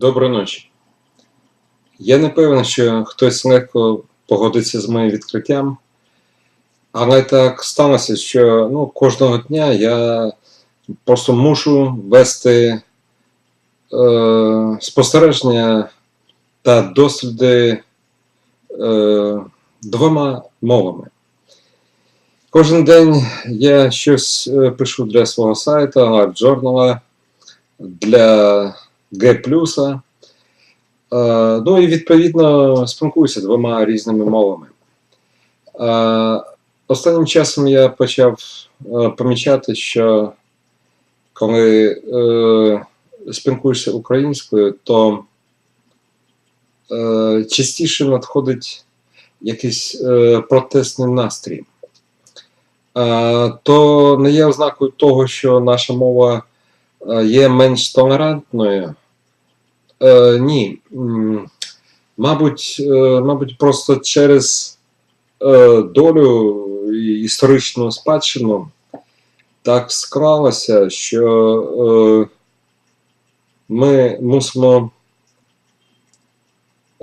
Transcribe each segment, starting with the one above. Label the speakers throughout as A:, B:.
A: Доброї ночі. Я не певен, що хтось легко погодиться з моїм відкриттям, але так сталося, що ну, кожного дня я просто мушу вести е, спостереження та досліди е, двома мовами. Кожен день я щось е, пишу для свого сайту, Journal, для G+. Е, Ну і відповідно спілкуюся двома різними мовами. Е, Останнім часом я почав е, помічати, що коли спілкуєшся українською, то частіше надходить якийсь протестний настрій. То не є ознакою того, що наша мова є менш толерантною. Е, ні. Мабуть, е, мабуть, просто через е, долю історичну спадщину так склалося, що е, ми мусимо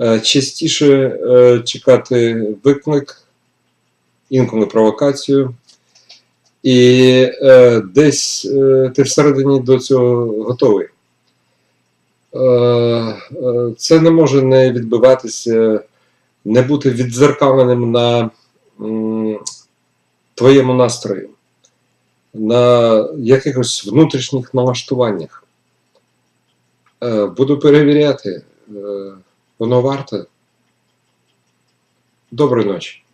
A: е, частіше е, чекати виклик, інколи провокацію. І е, десь е, ти всередині до цього готовий. Е, е, Це не може не відбиватися, не бути віддзеркаленим на м, твоєму настрої, на якихось внутрішніх налаштуваннях. Е, Буду перевіряти, Е, воно варте. Доброї ночі.